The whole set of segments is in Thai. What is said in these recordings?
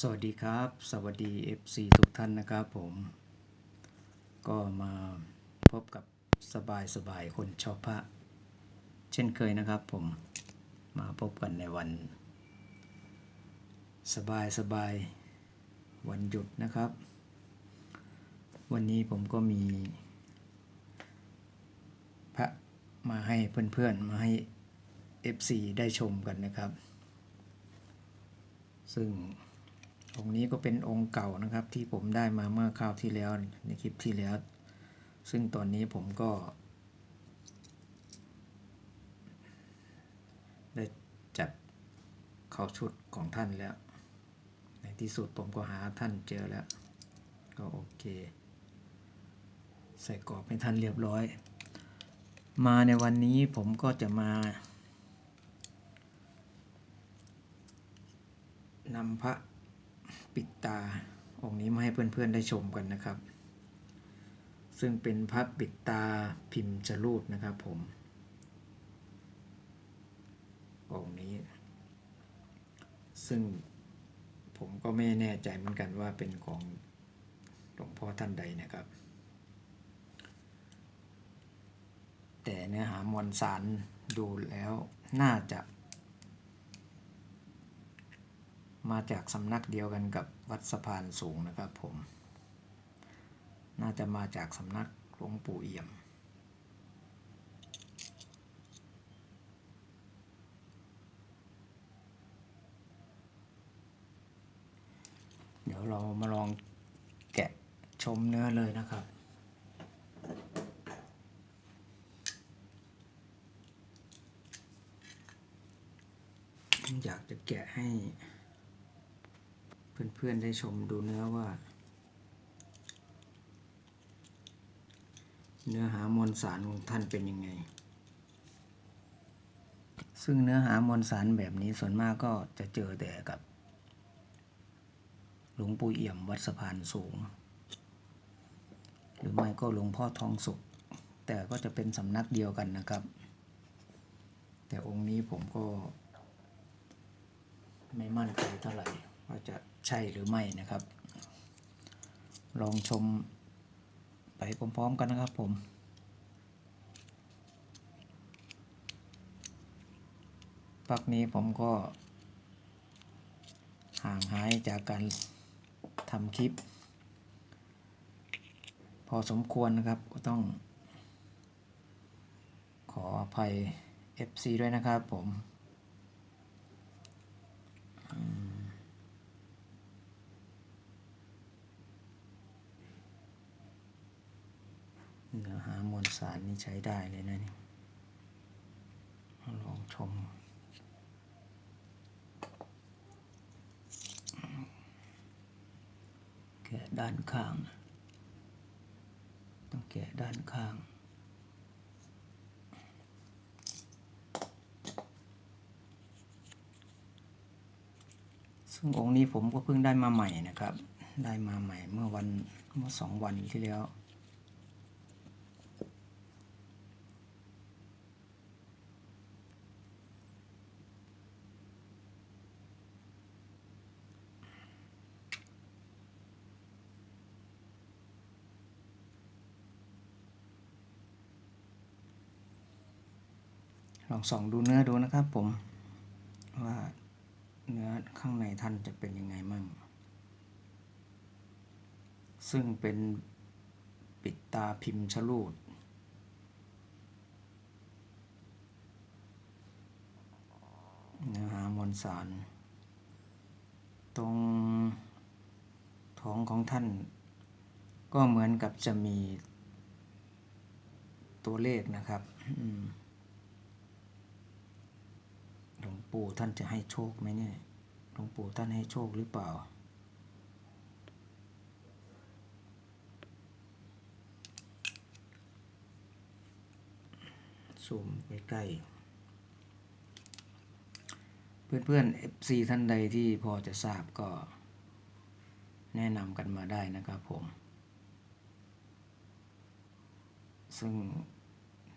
สวัสดีครับ สวัสดี FC ทุกท่านนะครับผม ก็มาพบกับสบายสบายคนชอบพระ เช่นเคยนะครับผมมาพบกันในวัน สบายสบายวันหยุดนะครับ วันนี้ผมก็มี พระมาให้เพื่อนๆ มาให้ FC ได้ชมกันนะครับ ซึ่ง องค์นี้ก็เป็นองค์เก่านะครับที่ผมได้มาเมื่อคราวที่แล้วในคลิปที่แล้ว ซึ่งตอนนี้ผมก็ ได้จัดเข้าชุดของท่านแล้ว ในที่สุดผมก็หาท่านเจอแล้ว ก็โอเค ใส่กรอบให้ท่านเรียบร้อย มาในวันนี้ผมก็จะมานำพระ ปิดตาองค์นี้มาให้เพื่อนๆได้ชมกันนะครับ ซึ่งเป็นพระปิดตาพิมพ์จรูดนะครับผมองค์นี้ ซึ่งผมก็ไม่แน่ใจเหมือนกันว่าเป็นของหลวงพ่อท่านใดนะครับ แต่เนื้อหามวลสารดูแล้วน่าจะ มาจากสำนักเดียวกันกับวัดสะพานสูงนะครับผม น่าจะมาจากสำนักหลวงปู่เอี่ยม เดี๋ยวเรามาลองแกะชมเนื้อเลยนะครับอยากจะแกะให้ เพื่อนๆได้ชมดูเนื้อว่า เนื้อหามวลสารของท่านเป็นยังไง ซึ่งเนื้อหามวลสารแบบนี้ส่วนมากก็จะเจอแต่กับ หลวงปู่เอี่ยมวัดสะพานสูง หรือไม่ก็หลวงพ่อทองสุข แต่ก็จะเป็นสำนักเดียวกันนะครับ แต่องค์นี้ผมก็ไม่มั่นใจเท่าไหร่ว่าจะ ใช่หรือไม่นะครับ ลองชมไปพร้อมๆกันนะครับผมปักนี้ผมก็ ห่างหายจากการทำคลิป พอสมควรนะครับก็ต้อง ขออภัย FC ด้วยนะครับผม เนื้อหามวลสารนี่ใช้ได้เลยนะนี่ลองชมแกะด้านข้าง ต้องแกะด้านข้างซึ่งองค์นี้ผมก็เพิ่งได้มาใหม่นะครับ ได้มาใหม่เมื่อวันเมื่อสองวันที่แล้ว องส่องดูเนื้อดูนะครับผมว่าเนื้อข้างในท่านจะเป็นยังไงมั่ง ซึ่งเป็นปิดตาพิมพ์ชลูดเนื้อหามวลสาร ตรงท้องของท่าน ก็เหมือนกับจะมีตัวเลขนะครับอืม หลวงปู่ท่านจะให้โชคไหมเนี่ย หลวงปู่ท่านให้โชคหรือเปล่า ซูมใกล้ๆ เพื่อนๆ FC ท่านใดที่พอจะทราบก็แนะนำกันมาได้นะครับผม ซึ่ง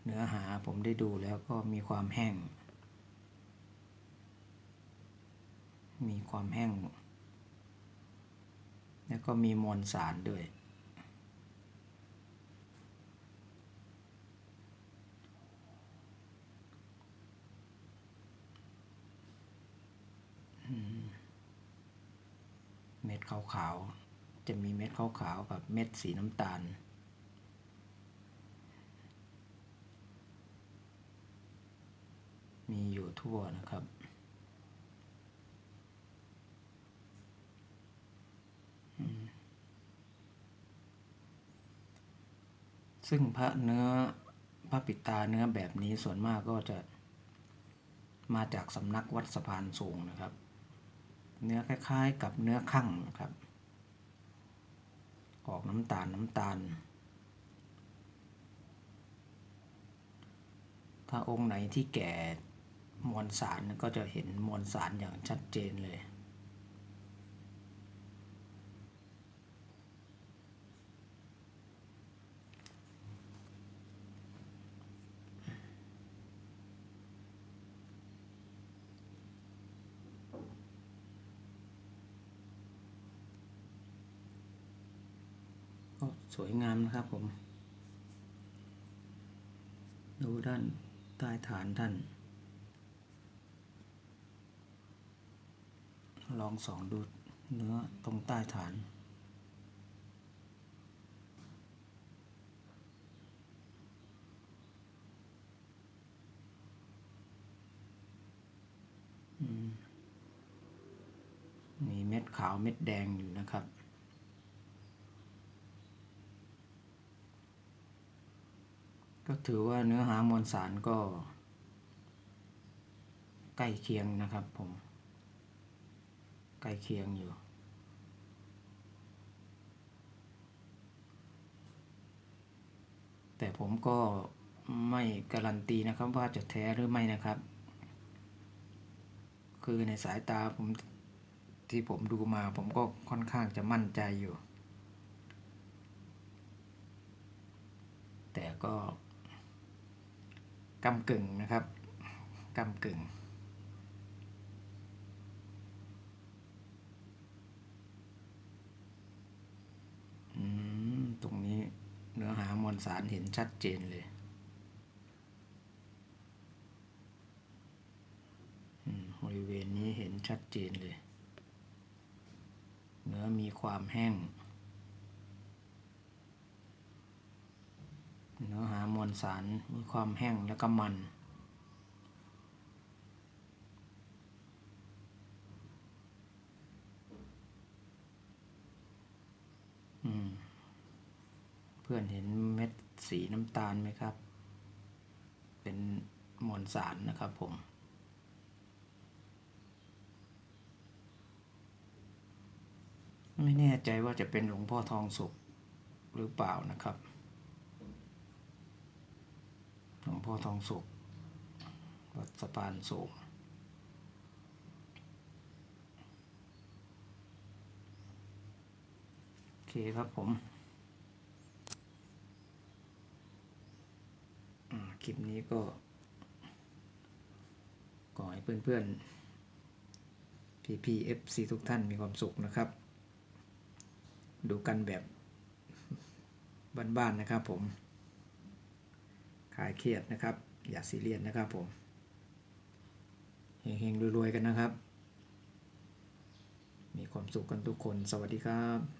เนื้อหาผมได้ดูแล้วก็มีความแห้ง มีความแห้ง แล้วก็มีมวลสารด้วย เม็ดขาวๆ จะมีเม็ดขาวๆกับเม็ดสีน้ำตาลมีอยู่ทั่วนะครับ ซึ่งพระเนื้อพระปิดตาเนื้อแบบนี้ส่วนมากก็จะมาจากสำนักวัดสะพานสูงนะครับ เนื้อคล้ายๆ กับเนื้อข้างนะครับ ออกน้ำตาลน้ำตาล ถ้าองค์ไหนที่แก่มวลสารก็จะเห็นมวลสารอย่างชัดเจนเลย ก็สวยงามนะครับผม ดูด้านใต้ฐานท่าน ลองสองดูเนื้อตรงใต้ฐานมีเม็ดขาวเม็ดแดงอยู่นะครับ ก็ถือว่าเนื้อหามวลสารก็ ใกล้เคียงนะครับผม ใกล้เคียงอยู่ แต่ผมก็ไม่การันตีนะครับว่าจะแท้หรือไม่นะครับ คือในสายตาผมที่ผมดูมาผมก็ค่อนข้างจะมั่นใจอยู่ แต่ก็ กำกึ่งนะครับกำกึ่งตรงนี้เนื้อหามวลสารเห็นชัดเจนเลยบริเวณนี้เห็นชัดเจนเลย เนื้อมีความแห้ง เนื้อหามวลสารมีความแห้งแล้วก็มัน เพื่อนเห็นเม็ดสีน้ำตาลไหมครับ เป็นมวลสารนะครับผมไม่แน่ใจว่าจะเป็นหลวงพ่อทองสุขหรือเปล่านะครับ หลวง พ่อทองสุขวัดสะพานสูงโอเคครับผมคลิปนี้ก็ขอให้เพื่อนๆ PPFC ทุกท่านมีความสุขนะครับ ดูกันแบบบ้านๆนะครับผม คลายเครียดนะครับ อย่าซีเรียสนะครับผมเฮงๆรวยๆกันนะครับ มีความสุขกันทุกคน สวัสดีครับ